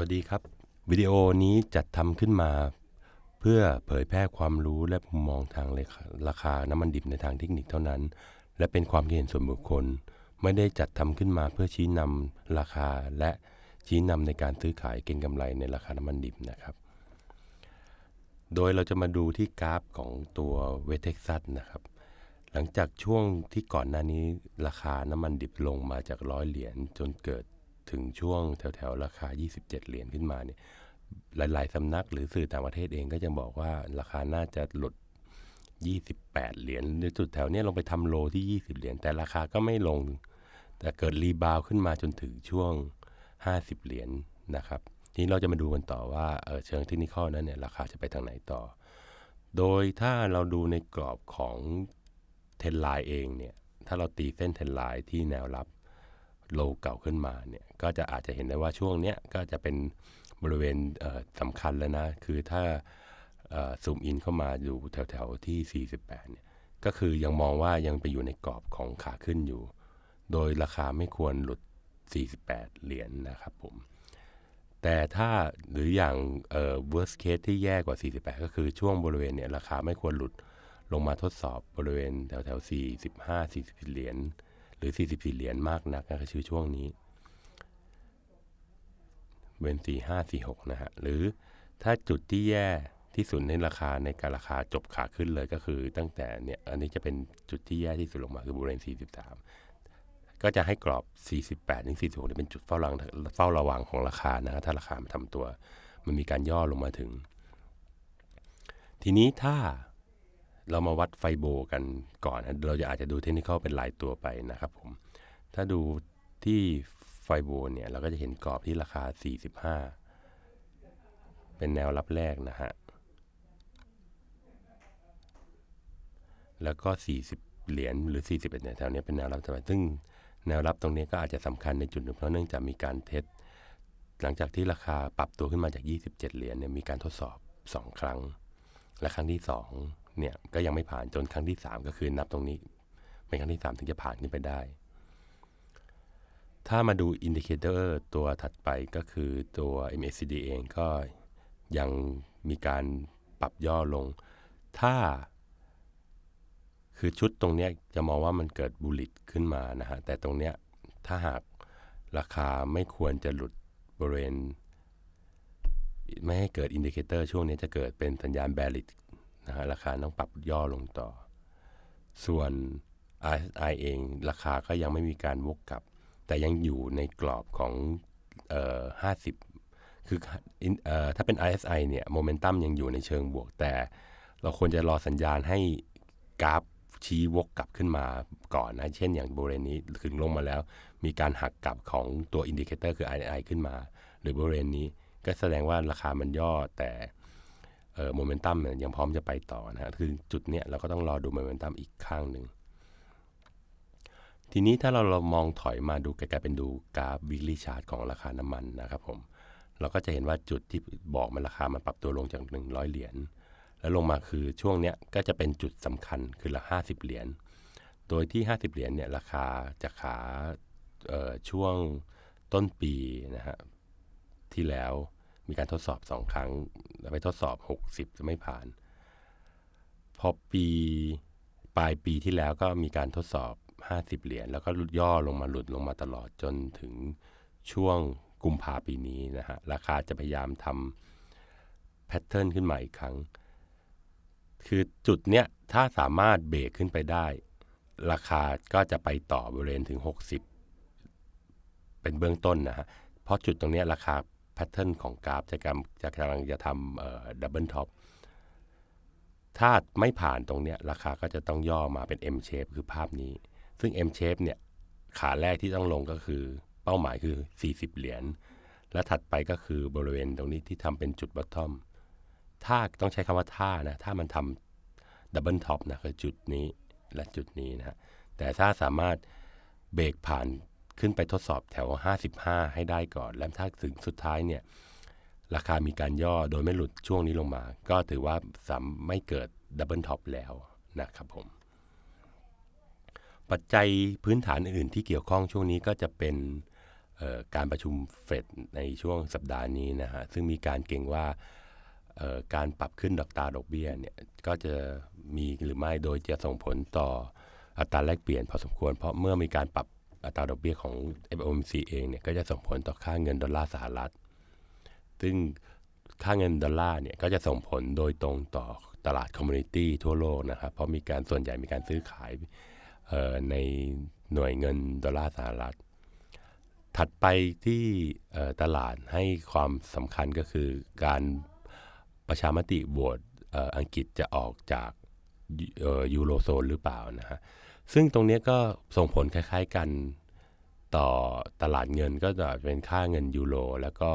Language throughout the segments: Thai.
วัสดีครับ วิดีโอนี้จัดทำขึ้นมา เพื่อเผยแพร่ความรู้และมุมมองทางราคาน้ำมันดิบในทางเทคนิคเท่านั้น และเป็นความคิดเห็นส่วนบุคคล ไม่ได้จัดทำขึ้นมาเพื่อชี้นำราคาและชี้นำในการซื้อขายเก็งกำไรในราคาน้ำมันดิบนะครับ โดยเราจะมาดูที่กราฟของตัวเวทเท็กซัสนะครับ หลังจากช่วงที่ก่อนหน้านี้ราคาน้ำมันดิบลงมาจากร้อยเหรียญจนเกิด ถึงช่วงแถวๆ ราคา 27 เหรียญขึ้นมาเนี่ยหลาย ๆ สำนักหรือสื่อต่างประเทศเองก็จะบอกว่าราคาน่าจะหลุด 28 เหรียญในจุดแถวนี้ลงไปทำโลที่ 20 เหรียญแต่ราคาก็ไม่ลง แต่เกิดรีบาวขึ้นมาจนถึงช่วง 50 เหรียญนนะครับทีนี้เราจะมาดูกันต่อว่าเเชิงเทคนิคนั้นเนี่ยราคาจะไปทางไหนต่อ โดยถ้าเราดูในกรอบของเทนไลน์เองเนี่ยถ้าเราตีเส้นเทนไลน์ที่แนวรับ โลเก่าขึ้นมาเนี่ยก็จะอาจจะเห็นได้ว่าช่วงเนี้ยก็จะเป็นบริเวณสำคัญแล้วนะ คือถ้าซูมอินเข้ามาอยู่แถวๆที่ 48 เนี่ยก็คือยังมองว่ายังไปอยู่ในกรอบของขาขึ้นอยู่ โดยราคาไม่ควรหลุด 48 เหรียญนนะครับผม แต่ถ้าหรืออย่าง worst case ที่แย่กว่า 48 ก็คือช่วงบริเวณเนี่ยราคาไม่ควรหลุดลงมาทดสอบ บริเวณแถวๆ45 40 เหรียญ หรือ 44 เหรียญมากนักนะคือช่วงนี้ เวนสี่ห้าสี่หกนะฮะ หรือถ้าจุดที่แย่ที่สุดในราคาในการราคาจบขาขึ้นเลยก็คือตั้งแต่เนี่ยอันนี้จะเป็นจุดที่แย่ที่สุดลงมาคือบริเวณ 43 ก็จะให้กรอบ 48ถึง46เนี่ยเป็นจุดเฝ้าระวังเฝ้าระวังของราคานะถ้าราคามันทำตัว มันมีการย่อลงมาถึง ทีนี้ถ้า เรามาวัดไฟโบกันก่อนเราจะอาจจะดูเทคนิคเป็นหลายตัวไปนะครับผม ถ้าดูที่ไฟโบเนี่ยเราก็จะเห็นกรอบที่ราคา 45 เป็นแนวรับแรกนะฮะ แล้วก็ 40 เหรียญหรือ 41เนี่ยแถวนี้เป็นแนวรับสมัยซึ่งแนวรับตรงนี้ก็อาจจะสำคัญในจุดหนึ่งเพราะเนื่องจากมีการเทสหลังจากที่ราคาปรับตัวขึ้นมาจาก 27 เหรียญเนี่ยมีการทดสอบ 2 ครั้ง และครั้งที่ 2 เนี่ยก็ยังไม่ผ่านจนครั้งที่ 3 ก็คือนับตรงนี้ เป็นครั้งที่ 3 ถึงจะผ่านขึ้นไปได้ ถ้ามาดูอินดิเคเตอร์ตัวถัดไปก็คือตัว MACD เองก็ยังมีการปรับย่อลง ถ้า คือชุดตรงนี้จะมองว่ามันเกิดบูลิตขึ้นมานะฮะ แต่ตรงเนี้ยถ้าหากราคาไม่ควรจะหลุดบริเวณไม่ให้เกิดอินดิเคเตอร์ช่วงนี้จะเกิดเป็นสัญญาณแบริต นะฮะราคาต้องปรับย่อลงต่อ ส่วน RSI เองราคาก็ยังไม่มีการวกกลับ แต่ยังอยู่ในกรอบของเอ่อ50 คือเอ่อถ้าเป็น RSI เนี่ยโมเมนตัมยังอยู่ในเชิงบวก แต่เราควรจะรอสัญญาณให้กราฟชี้วกกลับขึ้นมาก่อนนะ เช่นอย่างบริเวณนี้ถึงลงมาแล้ว มีการหักกลับของตัวอินดิเคเตอร์คือ RSI ขึ้นมา หรือบริเวณนี้ก็แสดงว่าราคามันย่อแต่ โมเมนตัมยังพร้อมจะไปต่อนะฮะคือจุดเนี้ยเราก็ต้องรอดูโมเมนตัมอีกข้างหนึ่งทีนี้ถ้าเราเรามองถอยมาดูไกลๆเป็นดูกราฟวิกฤตชาร์ตของราคาน้ำมันนะครับผมเราก็จะเห็นว่าจุดที่บอกมันราคามันปรับตัวลงจาก 100 เหรียญแล้วลงมาคือช่วงเนี้ยก็จะเป็นจุดสำคัญคือละ50 เหรียญโดยที่ 50 เหรียญเนี่ยราคาจะขาช่วงต้นปีนะฮะที่แล้ว มีการทดสอบสองครั้งแล้วไปทดสอบ 60 จะไม่ผ่าน พอปีปลายปีที่แล้วก็มีการทดสอบ 50 เหรียญแล้วก็ย่อลงมาหลุดลงมาตลอดจนถึงช่วงกุมภาปีนี้นะฮะ ราคาจะพยายามทำแพทเทิร์นขึ้นมาอีกครั้ง คือจุดเนี้ยถ้าสามารถเบรกขึ้นไปได้ ราคาก็จะไปต่อบริเวณถึง 60 เป็นเบื้องต้นนะฮะ เพราะจุดตรงนี้ราคา พทเทิร์นของกราฟจะกำลังจะกำลังจะทำดับเบิลท็อปถ้าไม่ผ่านตรงเนี้ยราคาก็จะต้องย่อมาเป็น M shape คือภาพนี้ ซึ่ง M shape เนี่ยขาแรกที่ต้องลงก็คือเป้าหมายคือ 40 เหรียญและถัดไปก็คือบริเวณตรงนี้ที่ทำเป็นจุดบอททอมถ้าต้องใช้คำว่าท่านะถ้ามันทำดับเบิลท็อปนะคือจุดนี้และจุดนี้นะแต่ถ้าสามารถเบรกผ่าน ขึ้นไปทดสอบแถว 55 ให้ได้ก่อน แล้วถ้าถึงสุดท้ายเนี่ยราคามีการย่อโดยไม่หลุดช่วงนี้ลงมา ก็ถือว่าสามไม่เกิดดับเบิลท็อปแล้วนะครับผม ปัจจัยพื้นฐานอื่น ๆ ที่เกี่ยวข้องช่วงนี้ก็จะเป็นการประชุมเฟดในช่วงสัปดาห์นี้นะฮะ ซึ่งมีการเก่งว่าการปรับขึ้นดอกตาดอกเบี้ยเนี่ยก็จะมีหรือไม่โดยจะส่งผลต่ออัตราแลกเปลี่ยนพอสมควร เพราะเมื่อมีการปรับ อัตราดอกเบี้ยของ FOMC เองเนี่ยก็จะส่งผลต่อค่าเงินดอลลาร์สหรัฐ ซึ่งค่าเงินดอลลาร์เนี่ยก็จะส่งผลโดยตรงต่อตลาดคอมมูนิตี้ทั่วโลกนะครับ เพราะมีการส่วนใหญ่มีการซื้อขายในหน่วยเงินดอลลาร์สหรัฐ ถัดไปที่ตลาดให้ความสำคัญก็คือการประชามติโหวตอ,อังกฤษจะออกจากยูโรโซนหรือเปล่านะฮะ ซึ่งตรงนี้ก็ส่งผลคล้ายๆกันต่อตลาดเงินก็จะเป็นค่าเงินยูโรแล้วก็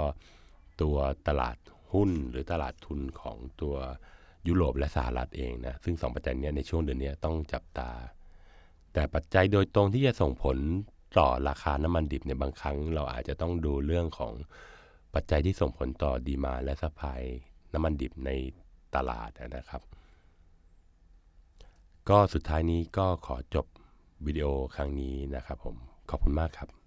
ตัวตลาดหุ้นหรือตลาดทุนของตัวยุโรปและสหรัฐเองนะซึ่งสองปัจจัยนี้ในช่วงเดือนนี้ต้องจับตา แต่ปัจจัยโดยตรงที่จะส่งผลต่อราคาน้ำมันดิบเนี่ยบางครั้ง เราอาจจะต้องดูเรื่องของปัจจัยที่ส่งผลต่อดีมาและสปายน้ำมันดิบในตลาดนะครับ ก็สุดท้ายนี้ก็ขอจบวิดีโอครั้งนี้นะครับผม ขอบคุณมากครับ